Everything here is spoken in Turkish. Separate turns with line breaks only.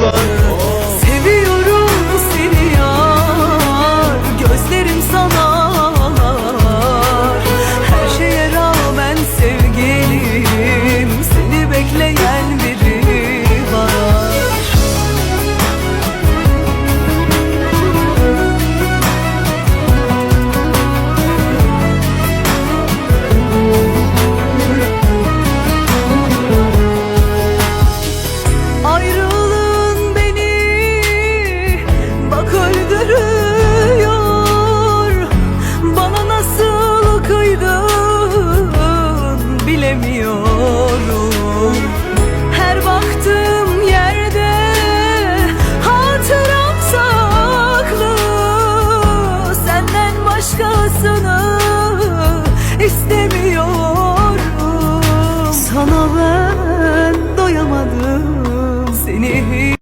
love.
bilmiyorum. Her baktığım yerde hatıram saklı Senden başkasını istemiyorum. Sana ben doyamadım. Seni